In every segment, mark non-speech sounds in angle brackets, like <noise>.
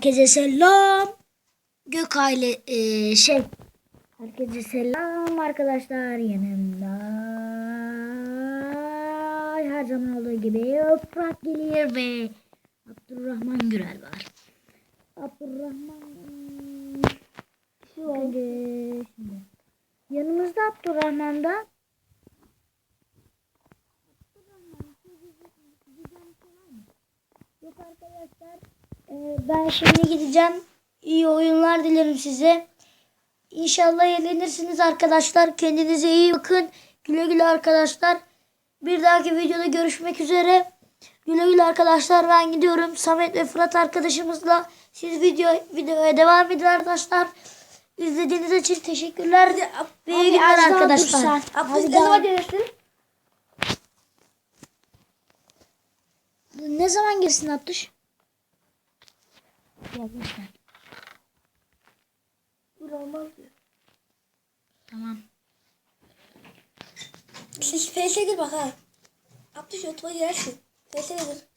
Herkese selam. Gök aile e, şey. Herkese selam arkadaşlar yanımda. Her zaman olduğu gibi Fırat geliyor ve Abdurrahman Gürel var. Abdurrahman şu önce şimdi. Yanımızda Abdurrahman da Yok arkadaşlar. Ee, ben şimdi gideceğim. İyi oyunlar dilerim size. İnşallah eğlenirsiniz arkadaşlar. Kendinize iyi bakın. Güle güle arkadaşlar. Bir dahaki videoda görüşmek üzere. Güle güle arkadaşlar. Ben gidiyorum. Samet ve Fırat arkadaşımızla siz video videoya devam edin arkadaşlar. İzlediğiniz için teşekkürler. Ve iyi günler arkadaşlar. Abdüz ne zaman gelirsin? Ne zaman gelsin Abdüş? Gelmişler. Dur olmaz diyor. Tamam. Siz FS'e gir bak ha. Abdüz YouTube'a girersin. FS'e gir.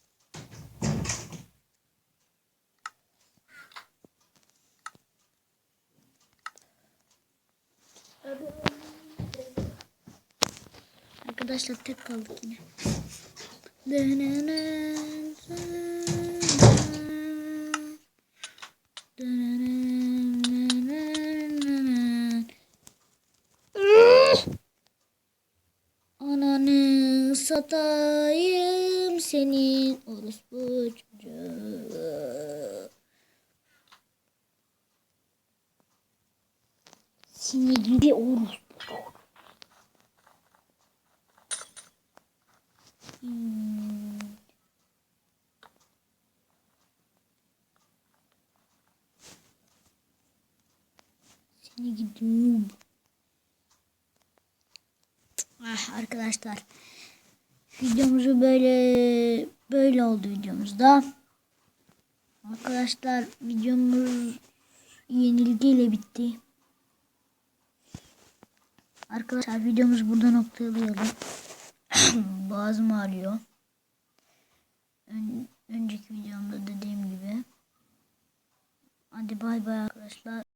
Arkadaşlar tek kaldık yine. Ananı satayım senin orospu çocuğu. Sinirli orospu. Hmm. Seni gidiyorum. Ah arkadaşlar. Videomuzu böyle böyle oldu videomuzda. Arkadaşlar videomuz yenilgiyle bitti. Arkadaşlar videomuz burada noktalayalım. <coughs> Boğazım ağrıyor. Ön- önceki videomda dediğim gibi. Hadi bay bay arkadaşlar.